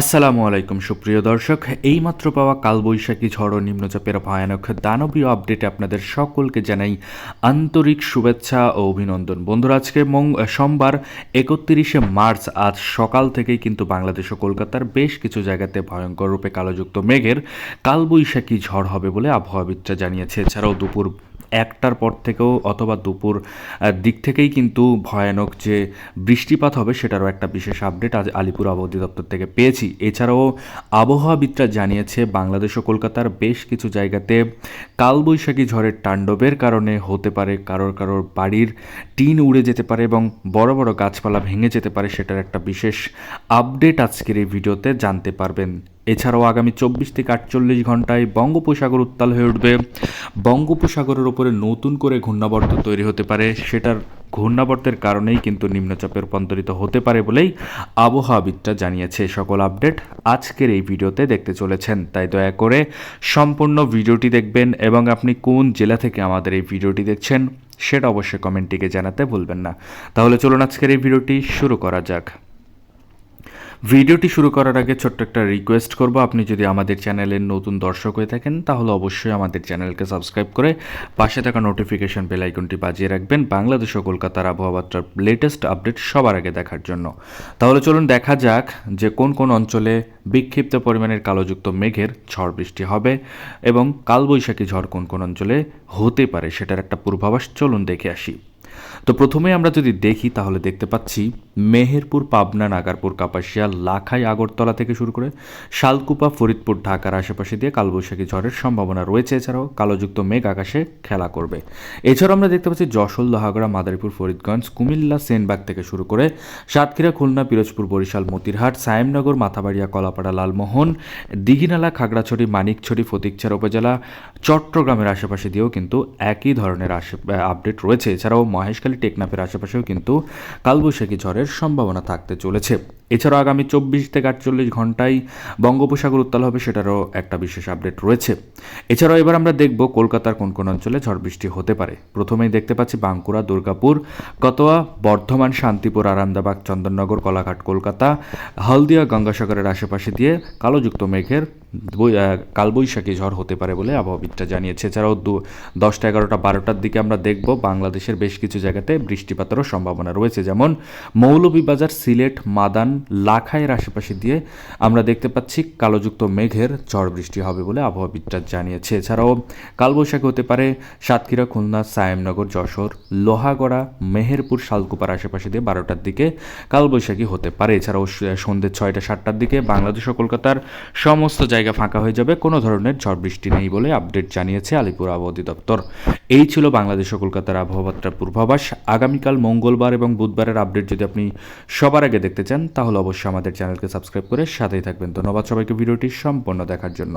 আসসালামু আলাইকুম, সুপ্রিয় দর্শক। এইমাত্র পাওয়া কালবৈশাখী ঝড় নিম্নচাপের ভয়ানক দানবীয় আপডেটে আপনাদের সকলকে জানাই আন্তরিক শুভেচ্ছা ও অভিনন্দন। বন্ধুরা, আজকে মং, সোমবার, একত্রিশে মার্চ, আজ সকাল থেকেই কিন্তু বাংলাদেশ ও কলকাতার বেশ কিছু জায়গাতে ভয়ঙ্কর রূপে কালোযুক্ত মেঘের কালবৈশাখী ঝড় হবে বলে আবহাওয়াবিদরা জানিয়েছে। এছাড়াও দুপুর একটার পর থেকেও অথবা দুপুর দিক থেকেই কিন্তু ভয়ানক যে বৃষ্টিপাত হবে সেটারও একটা বিশেষ আপডেট আজ আলিপুর আবহাওয়া অধিদপ্তর থেকে পেয়েছি। এছাড়াও আবহাওয়াবিদরা জানিয়েছে, বাংলাদেশ ও কলকাতার বেশ কিছু জায়গাতে কালবৈশাখী ঝড়ের তাণ্ডবের কারণে হতে পারে, কারোর কারোর বাড়ির টিন উড়ে যেতে পারে এবং বড় বড় গাছপালা ভেঙে যেতে পারে সেটার একটা বিশেষ আপডেট আজকের এই ভিডিওতে জানতে পারবেন। এছাড়াও আগামী চব্বিশ থেকে আটচল্লিশ ঘন্টায় বঙ্গোপসাগর উত্তাল হয়ে উঠবে। বঙ্গোপসাগরের ওপরে নতুন করে ঘূর্ণাবর্ত তৈরি হতে পারে। সেটার ঘূর্ণাবর্তের কারণেই কিন্তু নিম্নচাপে রূপান্তরিত হতে পারে বলেই আবহাওয়াবিদরা জানিয়েছে। সকল আপডেট আজকের এই ভিডিওতে দেখতে চলেছেন। তাই দয়া করে সম্পূর্ণ ভিডিওটি দেখবেন এবং আপনি কোন জেলা থেকে আমাদের এই ভিডিওটি দেখছেন, সেটা অবশ্যই কমেন্টটিকে জানাতে ভুলবেন না। তাহলে চলুন আজকের এই ভিডিওটি শুরু করা যাক। ভিডিওটি শুরু করার আগে ছোট্ট একটা রিকোয়েস্ট করব। আপনি যদি আমাদের চ্যানেলের নতুন দর্শক হয়ে থাকেন, তাহলে অবশ্যই আমাদের চ্যানেলকে সাবস্ক্রাইব করে পাশে থাকা নোটিফিকেশন বেল আইকনটি বাজিয়ে রাখবেন বাংলাদেশ ও কলকাতার আবহাওয়ার লেটেস্ট আপডেট সবার আগে দেখার জন্য। তাহলে চলুন দেখা যাক যে কোন কোন অঞ্চলে বিক্ষিপ্ত পরিমাণের কালোযুক্ত মেঘের ঝড় বৃষ্টি হবে এবং কালবৈশাখী ঝড় কোন কোন অঞ্চলে হতে পারে সেটার একটা পূর্বাভাস। চলুন দেখে আসি। তো প্রথমে আমরা যদি দেখি, তাহলে দেখতে পাচ্ছি মেহেরপুর, পাবনা, নাগারপুর, কাপাসিয়া, লাখাই, আগরতলা থেকে শুরু করে শালকুপা, ফরিদপুর, ঢাকার আশেপাশে দিয়ে কালবৈশাখী ঝড়ের সম্ভাবনা রয়েছে। এছাড়াও কালোযুক্ত মেঘ আকাশে খেলা করবে। এছাড়াও আমরা দেখতে পাচ্ছি যশোর, লোহাগড়া, মাদারীপুর, ফরিদগঞ্জ, কুমিল্লা, সেনবাগ থেকে শুরু করে সাতক্ষীরা, খুলনা, পিরোজপুর, বরিশাল, মতিরহাট, সায়েমনগর, মাথাবাড়িয়া, কলাপাড়া, লালমোহন, দিঘিনালা, খাগড়াছড়ি, মানিকছড়ি, ফতিকছড়া উপজেলা, চট্টগ্রামের আশেপাশে দিয়েও কিন্তু একই ধরনের আপডেট রয়েছে। এছাড়াও মহেশখালী টেকনাফের আশেপাশেও কিন্তু কালবৈশাখী ঝড়ের সম্ভাবনা থাকতে চলেছে। এছাড়াও আগামী চব্বিশ থেকে আটচল্লিশ ঘন্টায় বঙ্গোপসাগর উত্তাল হবে, সেটারও একটা বিশেষ আপডেট রয়েছে। এছাড়াও এবার আমরা দেখব কলকাতার কোন কোন অঞ্চলে ঝড় বৃষ্টি হতে পারে। প্রথমেই দেখতে পাচ্ছি বাঁকুড়া, দুর্গাপুর, কতোয়া, বর্ধমান, শান্তিপুর আরামদাবাগ চন্দননগর, কলাঘাট, কলকাতা, হলদিয়া, গঙ্গাসাগরের আশেপাশে দিয়ে কালোযুক্ত মেঘের কালবৈশাখী ঝড় হতে পারে বলে আবহাওয়াবিদরা জানিয়েছে। এছাড়াও দু, দশটা এগারোটা বারোটার দিকে আমরা দেখব বাংলাদেশের বেশ কিছু জায়গাতে বৃষ্টিপাতেরও সম্ভাবনা রয়েছে। যেমন মৌলভীবাজার, সিলেট, মাদান লাখাইয়ের আশেপাশে দিয়ে আমরা দেখতে পাচ্ছি কালোযুক্ত মেঘের ঝড় বৃষ্টি হবে বলে আবহাওয়াবিদরা জানিয়েছে। এছাড়াও কালবৈশাখী হতে পারে সাতক্ষীরা, খুলনা, সায়েমনগর, যশোর, লোহাগড়া, মেহেরপুর, শালকুপার আশেপাশে দিয়ে বারোটার দিকে কালবৈশাখী হতে পারে। এছাড়াও সন্ধ্যে ছয়টা, সাতটার দিকে বাংলাদেশ ও কলকাতার সমস্ত জায়গা ফাঁকা হয়ে যাবে। কোনো ধরনের ঝড় বৃষ্টি নেই বলে আপডেট জানিয়েছে আলিপুর আবহাওয়া অধিদপ্তর। এই ছিল বাংলাদেশ ও কলকাতার আবহাওয়ার পূর্বাভাস। আগামীকাল মঙ্গলবার এবং বুধবারের আপডেট যদি আপনি সবার আগে দেখতে চান তাহলে অবশ্যই আমাদের চ্যানেলকে সাবস্ক্রাইব করে সাথেই থাকবেন। ধন্যবাদ সবাইকে ভিডিওটি সম্পূর্ণ দেখার জন্য।